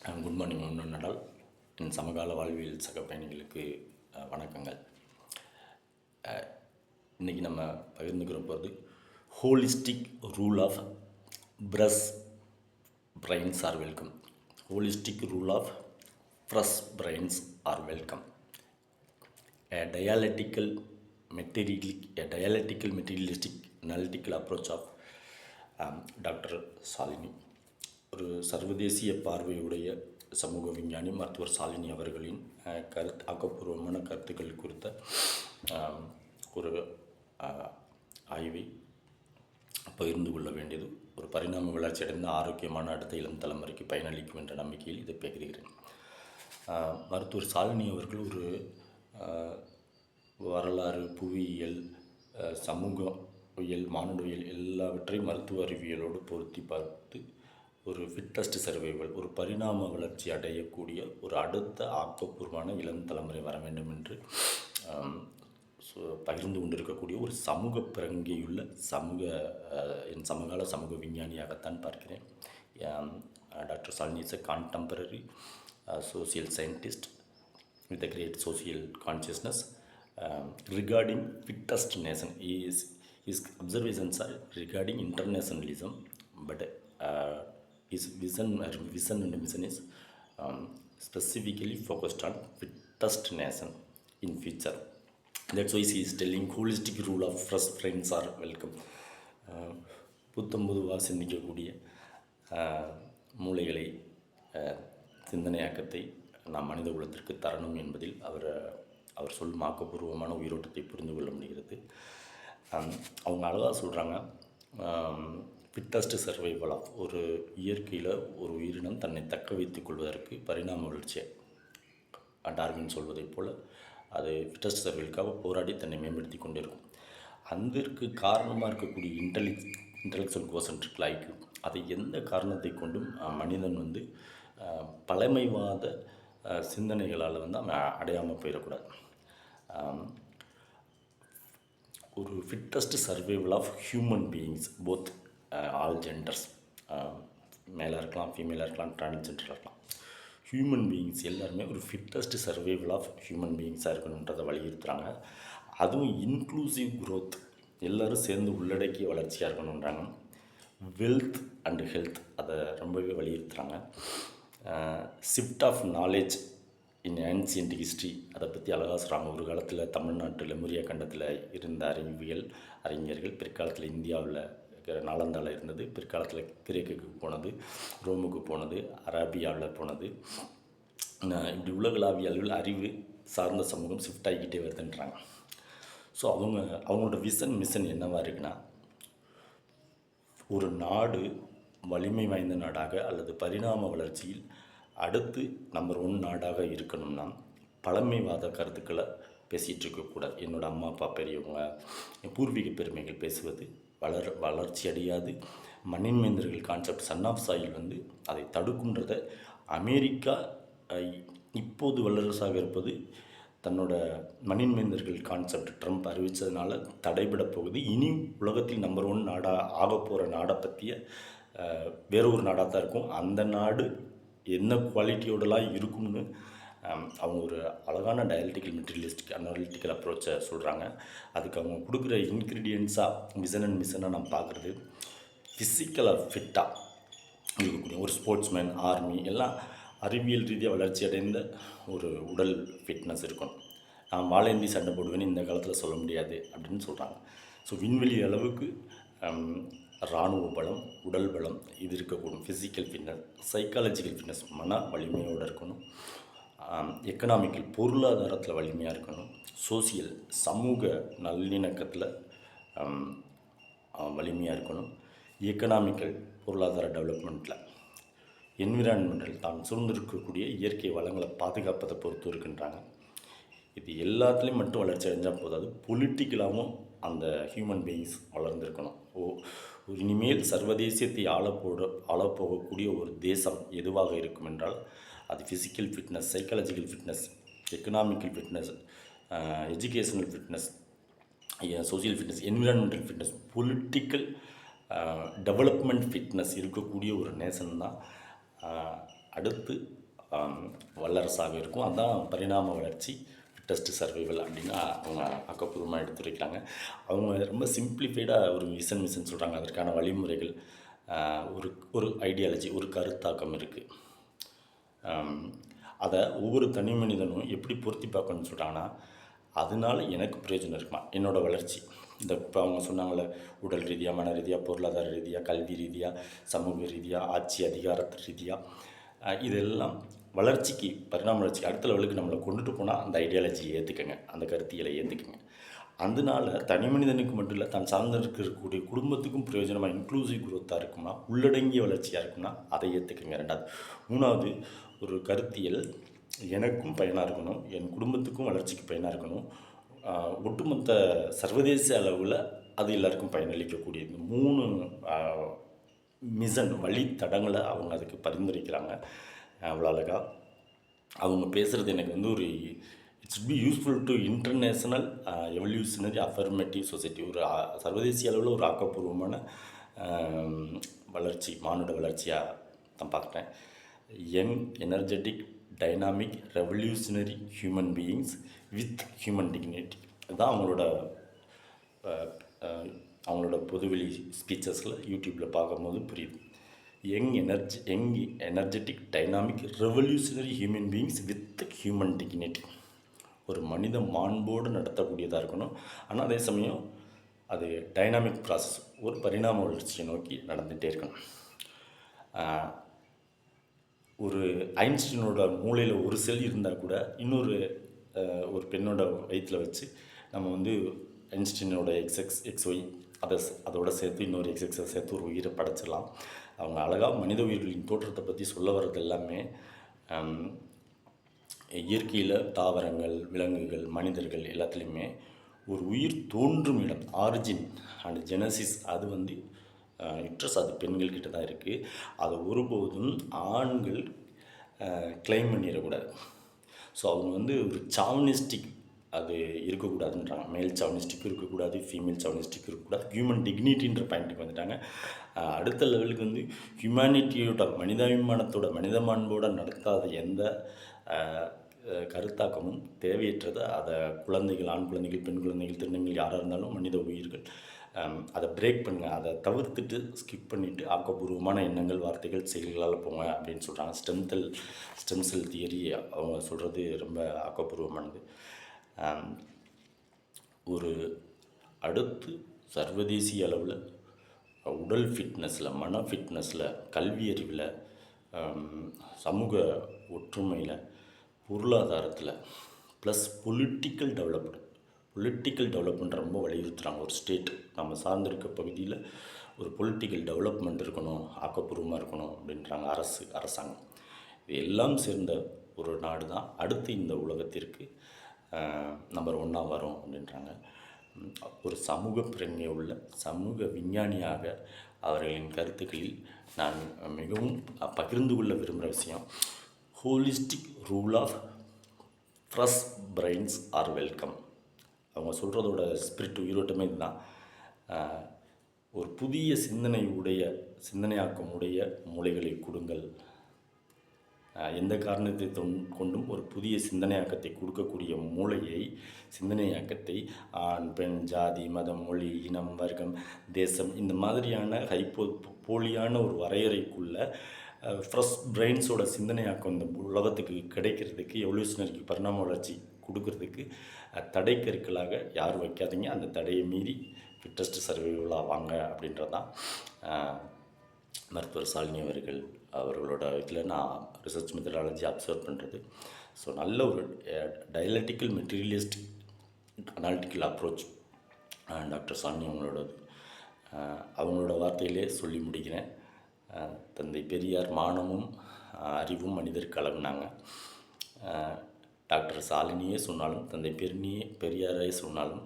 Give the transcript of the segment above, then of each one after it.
Good morning ஒன்று நடால். என் சமகால வாழ்வியல் சக பயணிகளுக்கு வணக்கங்கள். இன்றைக்கி இன்னைக்கு நம்ம பகிர்ந்துக்கிற போகிறது holistic rule of fresh brains are welcome holistic rule of fresh brains are welcome a dialectical materialistic a dialectical materialistic analytical approach of um, doctor Shalini ஒரு சர்வதேசிய பார்வையுடைய சமூக விஞ்ஞானி மருத்துவர் சாலினி அவர்களின் கருத்து ஆக்கப்பூர்வமான கருத்துக்கள் குறித்த ஒரு ஆய்வை பகிர்ந்து கொள்ள வேண்டியது. ஒரு பரிணாம வளர்ச்சி அடைந்த ஆரோக்கியமான அடுத்த இளம் தலைமுறைக்கு பயனளிக்கும் என்ற நம்பிக்கையில் இதை பகிர்கிறேன் மருத்துவர் சாலினி அவர்கள் ஒரு வரலாறு புவியியல் சமூகவியல் மானுடவியல் எல்லாவற்றையும் மருத்துவ அறிவியலோடு பொருத்தி பார்த்து ஒரு ஃபிட்டஸ்ட் சர்வைவல் ஒரு பரிணாம வளர்ச்சி அடையக்கூடிய ஒரு அடுத்த ஆக்கப்பூர்வமான இளம் தலைமுறை வர வேண்டும் என்று பகிர்ந்து கொண்டிருக்கக்கூடிய ஒரு சமூக பிறங்கியுள்ள சமூக என் சமகால சமூக விஞ்ஞானியாகத்தான் பார்க்கிறேன் doctor Shalini contemporary social scientist with a great social consciousness regarding fittest nation is is observations are regarding internationalism but his vision, uh, vision and mission is um, specifically focused on fittest nation in future. That's why he is telling holistic rule of first friends are welcome. Uh, புத்தம் பொதுவாக சிந்திக்கக்கூடிய ஆஹ், மூளைகளை ஆஹ், சிந்தனையாக்கத்தை நாம் மனித குலத்திற்கு தரணும் என்பதில் அவர் அவர் சொல்லும் ஆக்கப்பூர்வமான உயிரோட்டத்தை புரிந்து கொள்ள முடிகிறது ஆம், அவங்க அழகாக சொல்கிறாங்க ஃபிட்டஸ்ட் சர்வைவலாக ஒரு இயற்கையில் ஒரு உயிரினம் தன்னை தக்க வைத்துக் கொள்வதற்கு பரிணாம வளர்ச்சி டார்வின் சொல்வதைப் போல் அது ஃபிட்டஸ்ட் சர்வைவலுக்காக போராடி தன்னை மேம்படுத்தி கொண்டிருக்கும். அதற்கு காரணமாக இருக்கக்கூடிய இன்டெலி இன்டெலெக்சுவல் கோசன்ட் இருக்குல்ல அதை எந்த காரணத்தை கொண்டும் மனிதன் வந்து பழமைவாத சிந்தனைகளால் வந்து அவன் அடையாமல் போயிடக்கூடாது. ஒரு fittest survival of human beings both all genders மேலாக இருக்கலாம் ஃபீமேலாக இருக்கலாம் டிரான்ஸ்ஜெண்டராக இருக்கலாம். ஹியூமன் பீயிங்ஸ் எல்லாருமே ஒரு ஃபிட்டஸ்ட் சர்வைவல் ஆஃப் ஹியூமன் பீயிங்ஸாக இருக்கணுன்றதை வலியுறுத்துகிறாங்க அதுவும் இன்க்ளூசிவ் குரோத் எல்லாரும் சேர்ந்து உள்ளடக்கிய வளர்ச்சியாக இருக்கணுன்றாங்க வெல்த் அண்டு ஹெல்த் அதை ரொம்பவே வலியுறுத்துகிறாங்க shift of knowledge in ancient history அதை பற்றி அழகாக சொல்கிறாங்க ஒரு காலத்தில் தமிழ்நாட்டில் லெமுரியா கண்டத்தில் இருந்த அறிவியல் அறிஞர்கள் பிற்காலத்தில் இந்தியாவில் நாலந்தாவில் இருந்தது. பிற்காலத்தில் கிரேக்குக்கு போனது ரோமுக்கு போனது அராபியாவில் போனது. இப்படி உலகளாவிய அளவில் அறிவு சார்ந்த சமூகம் ஷிஃப்ட் ஆகிக்கிட்டே வருதுன்றாங்க. ஸோ அவங்க அவங்களோட விசன் மிஷன் என்னவாக இருக்குன்னா ஒரு நாடு வலிமை வாய்ந்த நாடாக அல்லது பரிணாம வளர்ச்சியில் அடுத்து நம்பர் ஒன் நாடாக இருக்கணும்னா பழமைவாத கருத்துக்களை பேசிகிட்டு இருக்கக்கூடாது. என்னோடய அம்மா அப்பா பெரியவங்க என் பூர்வீக பெருமைகள் பேசுவது வளர் வளர்ச்சி அடையாது. மண்ணின்மைந்தர்கள் கான்செப்ட் சன் ஆஃப் சாயில் வந்து அதை தடுக்குன்றத அமெரிக்கா இப்போது வல்லரசாக இருப்பது தன்னோட மண்ணின்மைந்தர்கள் கான்செப்ட் ட்ரம்ப் அறிவித்ததுனால தடைபட போகுது. இனி உலகத்தில் நம்பர் ஒன் நாடாக ஆக போகிற நாடை பற்றிய வேறொரு வேற ஒரு நாடாக தான் இருக்கும். அந்த நாடு என்ன குவாலிட்டியோடலாம் இருக்கும்னு அவங்க ஒரு அழகான டயலிட்டிக்கல் மெட்டீரியலிஸ்டிக் அனாலிட்டிக்கல் அப்ரோச்சை சொல்கிறாங்க அதுக்கு அவங்க கொடுக்குற இன்க்ரீடியன்ஸாக மிஷன் அண்ட் மிஷனாக நம்ம பார்க்குறது. ஃபிசிக்கலாக ஃபிட்டாக இருக்கக்கூடிய ஒரு ஸ்போர்ட்ஸ்மேன் ஆர்மி எல்லாம் அறிவியல் ரீதியாக வளர்ச்சி அடைந்த ஒரு உடல் ஃபிட்னஸ் இருக்கணும் நான் வாழேந்தி சண்டை போடுவேன்னு இந்த காலத்தில் சொல்ல முடியாது அப்படின்னு சொல்கிறாங்க ஸோ விண்வெளி அளவுக்கு இராணுவ பலம் உடல் பலம் இது இருக்கக்கூடும். ஃபிசிக்கல் ஃபிட்னஸ் சைக்காலஜிக்கல் ஃபிட்னஸ் மன வலிமையோடு இருக்கணும். எக்கனாமிக்கல் பொருளாதாரத்தில் வலிமையாக இருக்கணும். சோசியல் சமூக நல்லிணக்கத்தில் வலிமையாக இருக்கணும். எக்கனாமிக்கல் பொருளாதார டெவலப்மெண்ட்டில் என்விரான்மெண்டல் தான் சூழ்ந்திருக்கக்கூடிய இயற்கை வளங்களை பாதுகாப்பதை பொறுத்து இருக்கின்றாங்க. இது எல்லாத்துலேயும் மட்டும் வளர்ச்சி அடைஞ்சால் போதாது. பொலிட்டிக்கலாகவும் அந்த ஹியூமன் பீயிங்ஸ் வளர்ந்துருக்கணும். ஓ ஒரு இனிமேல் சர்வதேசியத்தை ஆளப்போட ஆளப்போகக்கூடிய ஒரு தேசம் எதுவாக இருக்கும் என்றால் physical fitness psychological fitness economical fitness educational fitness social fitness environmental fitness political development fitness இருக்கக்கூடிய ஒரு நேஷன் தான் uh, அடுத்து um, வல்லரசாக இருக்கும். அதுதான் பரிணாம வளர்ச்சி டெஸ்ட் சர்வைவல் அப்படின்னு அவங்க ஆக்கப்பூர்வமாக எடுத்துரைக்கிறாங்க. அவங்க ரொம்ப சிம்பிளிஃபைடாக ஒரு மிஷன் மிஷன் சொல்கிறாங்க அதற்கான வழிமுறைகள் uh, ஒரு ஒரு ஐடியாலஜி ஒரு கருத்தாக்கம் இருக்குது அதை ஒவ்வொரு தனி மனிதனும் எப்படி பொருத்தி பார்க்கணும்னு சொல்கிறாங்கன்னா அதனால எனக்கு பிரயோஜனம் இருக்குமா? என்னோடய வளர்ச்சி. இந்த இப்போ அவங்க சொன்னாங்களே உடல் ரீதியாக மன ரீதியாக பொருளாதார ரீதியாக கல்வி ரீதியாக சமூக ரீதியாக ஆட்சி அதிகாரத்து ரீதியாக இதெல்லாம் வளர்ச்சிக்கு பரிணாம வளர்ச்சி அடுத்த லெவலுக்கு நம்மளை கொண்டுட்டு போனால் அந்த ஐடியாலஜியை ஏற்றுக்கங்க அந்த கருத்தியலை ஏற்றுக்கங்க அதனால தனி மனிதனுக்கு மட்டும் இல்லை தான் சார்ந்து இருக்கக்கூடிய குடும்பத்துக்கும் பிரயோஜனமாக இன்க்ளூசிவ் குரோத்தாக இருக்கும்னா உள்ளடங்கிய வளர்ச்சியாக இருக்கும்னா அதை ஏற்றுக்குங்க ரெண்டாவது. மூணாவது ஒரு கருத்தியல். எனக்கும் பயனாக இருக்கணும். என் குடும்பத்துக்கும் வளர்ச்சிக்கு பயனாக இருக்கணும். ஒட்டுமொத்த சர்வதேச அளவில் அது எல்லாருக்கும் பயனளிக்கக்கூடிய இந்த மூணு மிஷன் வழித்தடங்களை அவங்க அதுக்கு பரிந்துரைக்கிறாங்க. அவ்வளோ அழகாக அவங்க பேசுகிறது எனக்கு வந்து ஒரு it's be useful to international evolutionary affirmative society ஒரு uh, சர்வதேசிய அளவில் ஒரு ஆக்கப்பூர்வமான um, வளர்ச்சி மானுட வளர்ச்சியாக தான் பார்க்குறேன் young energetic dynamic revolutionary human beings with human dignity அதுதான் அவங்களோட uh, uh, அவங்களோட பொதுவெளி ஸ்பீச்சஸில் யூடியூப்பில் பார்க்கும்போது புரியுது. Young energy young energetic dynamic revolutionary human beings with human dignity ஒரு மனித மாண்போடு நடத்தக்கூடியதாக இருக்கணும். ஆனால் அதே சமயம் அது டைனாமிக் ப்ராசஸ் ஒரு பரிணாம வளர்ச்சியை நோக்கி நடந்துகிட்டே இருக்கணும். ஒரு ஐன்ஸ்டீனோட மூளையில் ஒரு செல் இருந்தால் கூட இன்னொரு ஒரு பெண்ணோட வயிற்றில் வச்சு நம்ம வந்து ஐன்ஸ்டீனோட எக்ஸ்எக்ஸ் எக்ஸ்ஒய் அதை அதோட சேர்த்து இன்னொரு எக்ஸ்எக்ஸை சேர்த்து ஒரு உயிரை படைச்சிடலாம். அவங்க அழகாக மனித உயிர்களின் தோற்றத்தை பற்றி சொல்ல வர்றது எல்லாமே இயற்கையில் தாவரங்கள் விலங்குகள் மனிதர்கள் எல்லாத்துலேயுமே ஒரு உயிர் தோன்றும் இடம் ஆரிஜின் அண்ட் ஜெனசிஸ் அது வந்து இன்ட்ரெஸ்ட் அது பெண்கள்கிட்ட தான் இருக்குது அதை ஒருபோதும் ஆண்கள் கிளைம் பண்ணிடக்கூடாது. ஸோ அவங்க வந்து ஒரு சாவனிஸ்டிக் அது இருக்கக்கூடாதுன்றாங்க. மேல் சவனிஸ்டிக் இருக்கக்கூடாது ஃபீமேல் சவனிஸ்டிக் இருக்கக்கூடாது. ஹியூமன் டிக்னிட்டின்ற பாயிண்ட்டுக்கு வந்துட்டாங்க. அடுத்த லெவலுக்கு வந்து ஹியூமனிட்டியோட மனிதாபிமானத்தோட மனித மாண்போட நடத்தாத எந்த கருத்தாக்கமும் தேவையற்றது. அதை குழந்தைகள் ஆண் குழந்தைகள் பெண் குழந்தைகள் திருநங்கைகள் யாராக இருந்தாலும் மனித உயிர்கள். அதை பிரேக் பண்ணுங்கள் அதை தவிர்த்துட்டு ஸ்கிப் பண்ணிவிட்டு ஆக்கப்பூர்வமான எண்ணங்கள் வார்த்தைகள் செயல்களால் போங்க அப்படின்னு சொல்கிறாங்க stem cell stem cell theory அவங்க சொல்கிறது ரொம்ப ஆக்கப்பூர்வமானது. ஒரு அடுத்து சர்வதேசிய அளவில் உடல் ஃபிட்னஸில் மன ஃபிட்னஸில் கல்வி அறிவில் சமூக ஒற்றுமையில் பொருளாதாரத்தில் plus political development political development ரொம்ப வலியுறுத்துகிறாங்க ஒரு ஸ்டேட் நம்ம சார்ந்திருக்க பகுதியில் ஒரு பொலிட்டிக்கல் டெவலப்மெண்ட் இருக்கணும் ஆக்கப்பூர்வமாக இருக்கணும் அப்படின்றாங்க அரசு அரசாங்கம். இது எல்லாம் சேர்ந்த ஒரு நாடு தான் அடுத்து இந்த உலகத்திற்கு நம்பர் ஒன்றாக வரும் அப்படின்றாங்க. ஒரு சமூக பிரಜ್ಞை உள்ள சமூக விஞ்ஞானியாக அவர்களின் கருத்துக்களில் நான் மிகவும் பகிர்ந்து கொள்ள விரும்புகிற விஷயம் holistic rule of fresh brains are welcome அவங்க சொல்கிறதோட ஸ்பிரிட் உயிரோட்டமே இதுதான். ஒரு புதிய சிந்தனை உடைய சிந்தனையாக்கம் உடைய மூளைகளை கொடுங்கள். எந்த காரணத்தை கொண்டும் ஒரு புதிய சிந்தனையாக்கத்தை கொடுக்கக்கூடிய மூளையை சிந்தனையாக்கத்தை ஆண் பெண் ஜாதி மதம் மொழி இனம் வர்க்கம் தேசம் இந்த மாதிரியான ஹைப்போ போலியான ஒரு வரையறைக்குள்ள ஃப்ரெஷ் பிரெயின்ஸோட சிந்தனையாக்கம் இந்த உலகத்துக்கு கிடைக்கிறதுக்கு எவல்யூஷனரிக்கு பரிணாம வளர்ச்சி கொடுக்கறதுக்கு தடை கருக்களாக யாரும் வைக்காதீங்க அந்த தடையை மீறி ஃபிட்டஸ்ட் சர்வைவலாக வாங்க அப்படின்றது தான் மருத்துவர் சாலினி அவர்கள் அவர்களோட இதில் நான் ரிசர்ச் மெத்தடாலஜி அப்சர்வ் பண்ணுறது ஸோ நல்ல ஒரு dialectical materialistic analytical approach doctor Shalini அவங்களோடது. அவங்களோட வார்த்தையிலே சொல்லி முடிக்கிறேன். தந்தை பெரியார் மானமும் அறிவும் மனிதர் கலங்கினாங்க டாக்டர் சாலினியே சொன்னாலும் தந்தை பெருனியே பெரியாரே சொன்னாலும்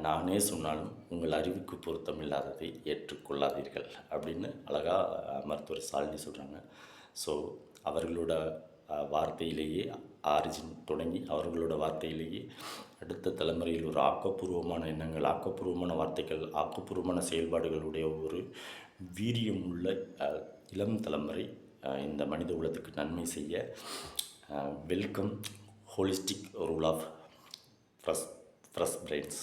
நானே சொன்னாலும் உங்கள் அறிவுக்கு பொருத்தமில்லாததை ஏற்றுக்கொள்ளாதீர்கள் அப்படின்னு அழகாக மருத்துவர் சாலினி சொல்கிறாங்க ஸோ அவர்களோட வார்த்தையிலேயே ஆரிஜின் தொடங்கி அவர்களோட வார்த்தையிலேயே அடுத்த தலைமுறையில் ஒரு ஆக்கப்பூர்வமான எண்ணங்கள் ஆக்கப்பூர்வமான வார்த்தைகள் ஆக்கப்பூர்வமான செயல்பாடுகளுடைய ஒரு வீரியம் உள்ள இளம் தலைமுறை இந்த மனித உலகத்துக்கு நன்மை செய்ய welcome holistic rule of fresh fresh brains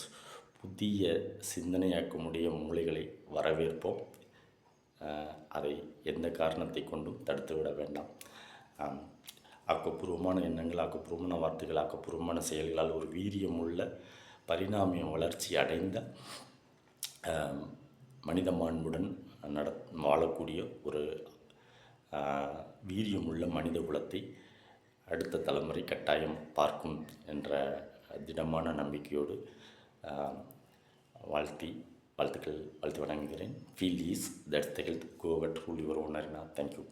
புதிய சிந்தனையாக்கமுடைய மூளைகளை வரவேற்போம். அதை எந்த காரணத்தை கொண்டும் தடுத்து விட வேண்டாம். ஆக்கப்பூர்வமான எண்ணங்கள் ஆக்கப்பூர்வமான வார்த்தைகள் ஆக்கப்பூர்வமான செயல்களால் ஒரு வீரியமுள்ள பரிணாமியம் வளர்ச்சி அடைந்த மனித மாண்புடன் வாழக்கூடிய ஒரு வீரியமுள்ள மனித குலத்தை அடுத்த தலைமுறை கட்டாயம் பார்க்கும் என்ற திடமான நம்பிக்கையோடு வாழ்த்தி வாழ்த்துக்கள் வாழ்த்து வணங்குகிறேன். Feel is that's the health go at rule your honour thank you